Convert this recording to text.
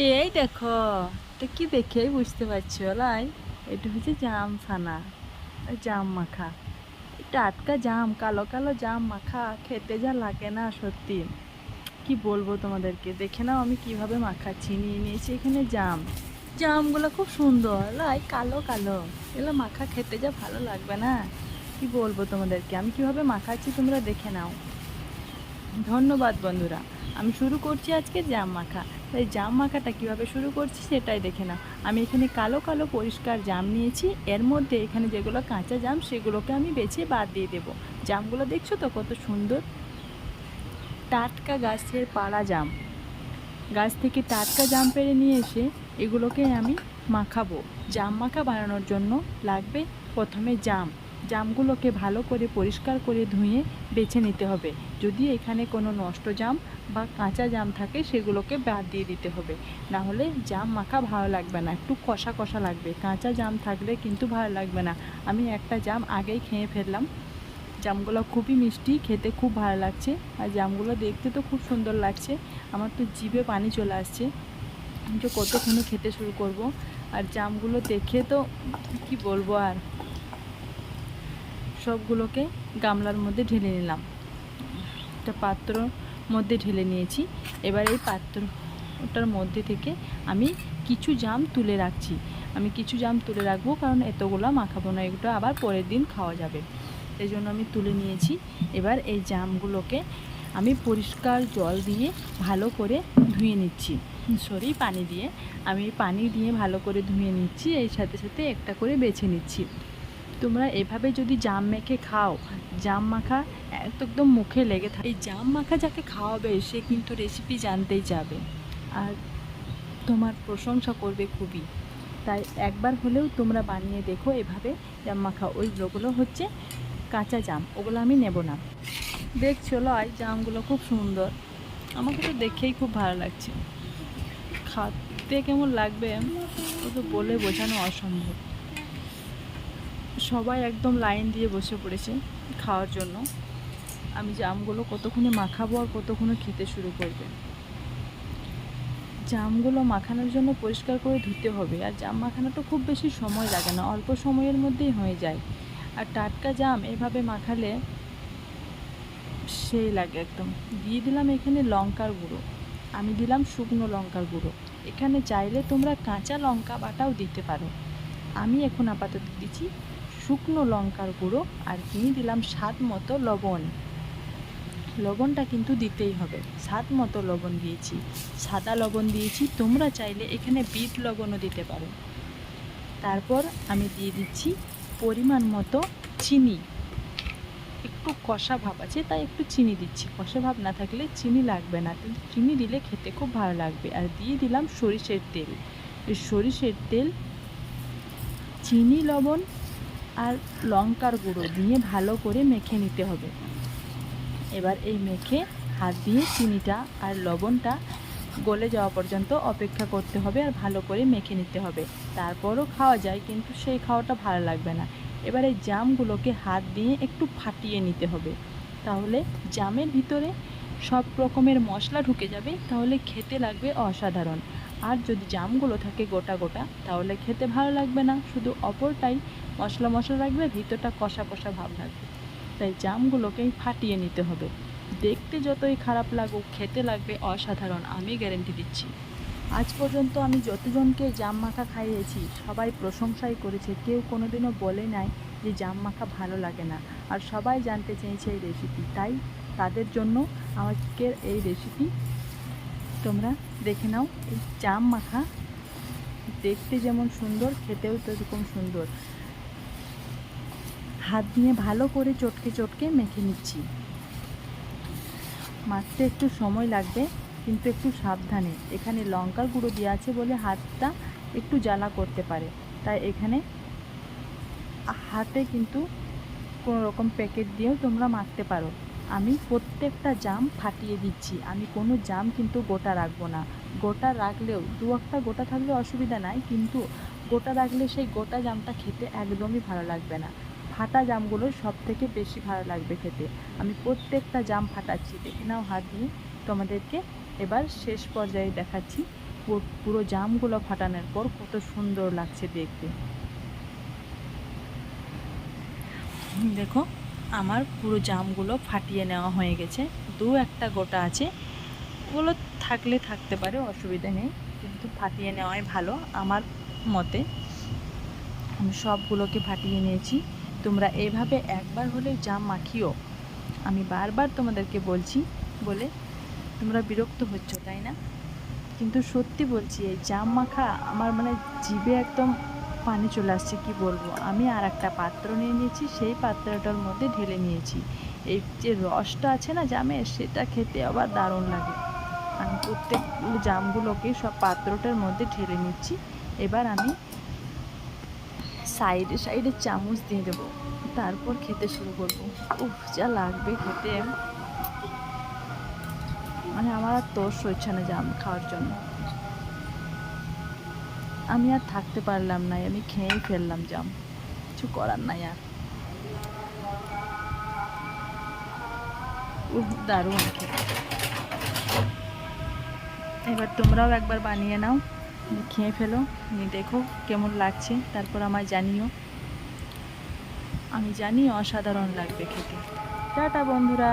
এই দেখো, এটা কি দেখেই বুঝতে পারছি লাই এটা হচ্ছে জাম ছানা জাম মাখা। টাটকা জাম, কালো কালো জাম মাখা, খেতে যা লাগে না সত্যি। কি বলব তোমাদেরকে, দেখে নাও আমি কীভাবে মাখাচ্ছি, নিয়ে নিয়েছি এখানে জাম। জামগুলো খুব সুন্দর লাই কালো কালো। এগুলো মাখা খেতে যা ভালো লাগবে না। কি বলব তোমাদেরকে, আমি কীভাবে মাখাচ্ছি তোমরা দেখে নাও। ধন্যবাদ বন্ধুরা, আমি শুরু করছি আজকে জাম মাখা। তাই জাম মাখাটা কীভাবে শুরু করছি সেটাই দেখে নাও। আমি এখানে কালো কালো পরিষ্কার জাম নিয়েছি। এর মধ্যে এখানে যেগুলো কাঁচা জাম সেগুলোকে আমি বেছে বাদ দিয়ে দেবো। জামগুলো দেখছ তো কত সুন্দর? টাটকা গাছের পাড়া জাম। গাছ থেকে টাটকা জাম পেড়ে নিয়ে এসে এগুলোকে আমি মাখাবো। জাম মাখা বানানোর জন্য লাগবে প্রথমে জাম। জামগুলোকে ভালো করে পরিষ্কার করে ধুয়ে বেছে নিতে হবে। যদি এখানে কোনো নষ্ট জাম বা কাঁচা জাম থাকে, সেগুলোকে বাদ দিয়ে দিতে হবে। না হলে জাম মাখা ভালো লাগবে না, একটু কষা কষা লাগবে। কাঁচা জাম থাকলে কিন্তু ভালো লাগবে না। আমি একটা জাম আগেই খেয়ে ফেললাম। জামগুলো খুবই মিষ্টি, খেতে খুব ভালো লাগছে। আর জামগুলো দেখতে তো খুব সুন্দর লাগছে। আমার তো জিভে পানি চলে আসছে। তো কতক্ষণে খেতে শুরু করব। আর জামগুলো দেখে তো কি বলব আর? সবগুলোকে গামলার মধ্যে ঢেলে নিলাম। একটা পাত্র মধ্যে ঢেলে নিয়েছি। এবার এই পাত্রটার মধ্যে থেকে আমি কিছু জাম তুলে রাখছি। আমি কিছু জাম তুলে রাখব কারণ এতগুলো মাখাবো না, এগুলো আবার পরের দিন খাওয়া যাবে। এই জন্য আমি তুলে নিয়েছি। এবার এই জামগুলোকে আমি পরিষ্কার জল দিয়ে ভালো করে ধুয়ে নিচ্ছি। সরি, পানি দিয়ে। আমি পানি দিয়ে ভালো করে ধুয়ে নিচ্ছি। এই সাথে সাথে একটা করে বেছে নিচ্ছি। তোমরা এভাবে যদি জাম মেখে খাও জাম মাখা একদম মুখে লেগে থাকে। এই জাম মাখা যাকে খাওয়াবে সে কিন্তু রেসিপি জানতেই যাবে। আর তোমার প্রশংসা করবে খুবই। তাই একবার হলেও তোমরা বানিয়ে দেখো এভাবে জাম মাখা। ওইগুলো হচ্ছে কাঁচা জাম ওগুলো আমি নেব না। দেখছ লয় জামগুলো খুব সুন্দর। আমাকে তো দেখেই খুব ভালো লাগছে। খাতে কেমন লাগবে? ও তো বলে বোঝানো অসম্ভব। সবাই একদম লাইন দিয়ে বসে পড়েছে খাওয়ার জন্য। আমি জামগুলো কতক্ষণে মাখাবো আর কতক্ষণে খেতে শুরু করবে। জামগুলো মাখানোর জন্য পরিষ্কার করে ধুতে হবে। আর জাম মাখানোটা খুব বেশি সময় লাগে না, অল্প সময়ের মধ্যেই হয়ে যায়। আর টাটকা জাম এভাবে মাখালে সেই লাগে একদম। দিয়ে দিলাম এখানে লঙ্কার গুঁড়ো। আমি দিলাম শুকনো লঙ্কার গুঁড়ো। এখানে চাইলে তোমরা কাঁচা লঙ্কা বাটাও দিতে পারো। আমি এখন আপাতত দিচ্ছি শুকনো লঙ্কার গুঁড়ো আর দিয়ে দিলাম স্বাদ মতো লবণ। লবণটা কিন্তু দিতেই হবে। স্বাদ মতো লবণ দিয়েছি। সাদা লবণ দিয়েছি। তোমরা চাইলে এখানে বিট লবণও দিতে পারো। তারপর আমি দিয়ে দিচ্ছি পরিমাণ মতো চিনি। একটু কষা ভাব আছে, তাই একটু চিনি দিচ্ছি। কষা ভাব না থাকলে চিনি লাগবে না। কিন্তু চিনি দিলে খেতে খুব ভালো লাগবে। আর দিয়ে দিলাম সরিষের তেল। এই সরিষের তেল, চিনি, লবণ আর লঙ্কার গুঁড়ো দিয়ে ভালো করে মেখে নিতে হবে। এবার এই মেখে হাত দিয়ে চিনিটা আর লবণটা গলে যাওয়া পর্যন্ত অপেক্ষা করতে হবে আর ভালো করে মেখে নিতে হবে। তারপরও খাওয়া যায়, কিন্তু সেই খাওয়াটা ভালো লাগবে না। এবার এই জামগুলোকে হাত দিয়ে একটু ফাটিয়ে নিতে হবে। তাহলে জামের ভিতরে সব রকমের মশলা ঢুকে যাবে, তাহলে খেতে লাগবে অসাধারণ। আর যদি জামগুলো থাকে গোটা গোটা, তাহলে খেতে ভালো লাগবে না। শুধু অপরটাই মশলা মশলা রাখবে, ভিতরটা কষা কষা ভাব লাগবে তাই জামগুলোকেই ফাটিয়ে নিতে হবে। দেখতে যতই খারাপ লাগুক, খেতে লাগবে অসাধারণ, আমি গ্যারেন্টি দিচ্ছি। আজ পর্যন্ত আমি যতজনকে জাম মাখা খাইয়েছি, সবাই প্রশংসাই করেছে। কেউ কোনোদিনও বলে নাই যে জাম মাখা ভালো লাগে না। আর সবাই জানতে চেয়েছে এই রেসিপি তাই তাদের জন্য আমাকে এই রেসিপি তোমরা দেখে নাও, এই জাম মাখা দেখতে যেমন সুন্দর, খেতেও সেরকম সুন্দর। হাত দিয়ে ভালো করে চটকে চটকে মেখে নিচ্ছি। মাখতে একটু সময় লাগবে, কিন্তু একটু সাবধানে। এখানে লঙ্কার গুঁড়ো দেওয়া আছে বলে হাতটা একটু জ্বালা করতে পারে। তাই এখানে হাতে কিন্তু কোনো রকম প্যাকেট দিয়েও তোমরা মাখতে পারো। আমি প্রত্যেকটা জাম ফাটিয়ে দিচ্ছি। আমি কোনো জাম কিন্তু গোটা রাখব না। গোটা রাখলেও, দু একটা গোটা থাকলে অসুবিধা নাই, কিন্তু গোটা রাখলে সেই গোটা জামটা খেতে একদমই ভালো লাগবে না। ফাটা জামগুলো সব থেকে বেশি ভালো লাগবে খেতে। আমি প্রত্যেকটা জাম ফাটাচ্ছি। দেখে নাও হাত দিয়ে। তোমাদেরকে এবার শেষ পর্যায়ে দেখাচ্ছি পুরো জামগুলো ফাটানোর পর কত সুন্দর লাগছে দেখতে। দেখো আমার পুরো জামগুলো ফাটিয়ে নেওয়া হয়ে গেছে। দু একটা গোটা আছে। ওগুলো থাকলে থাকতে পারে, অসুবিধা নেই। কিন্তু ফাটিয়ে নেওয়াই ভালো আমার মতে। আমি সবগুলোকে ফাটিয়ে নিয়েছি। তোমরা এভাবে একবার হলে জাম মাখিও। আমি বারবার তোমাদেরকে বলছি, বলে তোমরা বিরক্ত হচ্ছ, তাই না? কিন্তু সত্যি বলছি, এই জাম মাখা আমার মানে জিভে একদম পানি চলে আসছে, কি বলব? আমি আর একটা পাত্র নিয়ে নিয়েছি, সেই পাত্রটার মধ্যে ঢেলে নিয়েছি। এই যে রসটা আছে না জামের সেটা খেতে আবার দারুণ লাগে। আমি প্রত্যেক জামগুলোকে সব পাত্রটার মধ্যে ঢেলে নিচ্ছি। এবার আমি সাইডে সাইডে চামচ দিয়ে দেবো। তারপর খেতে শুরু করব। উফ, যা লাগবে খেতে। মানে আমার আর তোর সইছে না জাম খাওয়ার জন্য। আমি আর থাকতে পারলাম না, আমি খেয়েই ফেললাম জাম। কিছু করার নাই আর। দারুণ। এবার তোমরাও একবার বানিয়ে নাও খেয়ে ফেলো দেখো কেমন লাগছে, তারপর আমায় জানিও। আমি জানি অসাধারণ লাগবে খেতে। টাটা, বন্ধুরা।